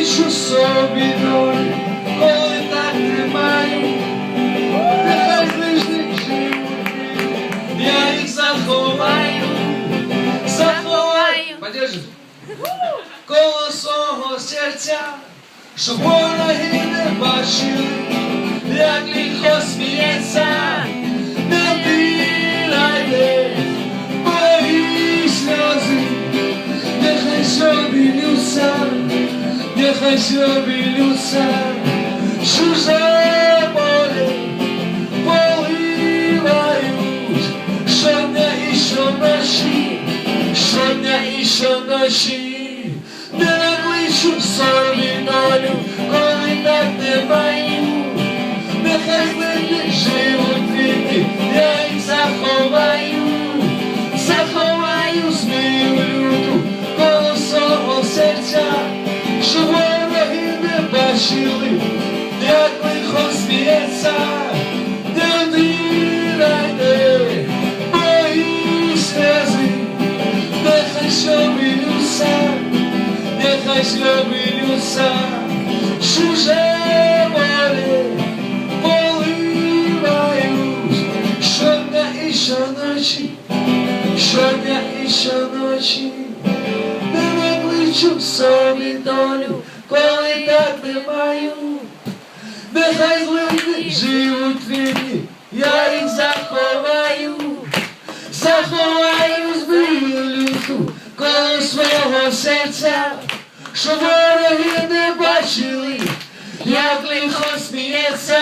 кличу собі долю, коли так тримаю, нехай ближніх живуть, я їх заховаю, заховаю, подержи, коло свого серця, щоб вороги не бачили, як лихо сміється, не вбирайте мої сльози, нехай собі лються, нехай собі лються, чуже море поливають щодня і щоночі, щодня і щоночі, не накличу собі долю, не бачили, як лихо сміється, не вбирайте мої сльози, нехай щомилюся, нехай щомилюся, чуже море поливають щодня і щоночі, щодня і щоночі, не накличу собі долю, коли так не маю. Нехай зливи живуть вірні, я їх заховаю, заховаю зброю люту коло свого серця, щоб вороги не бачили, як лихо сміється,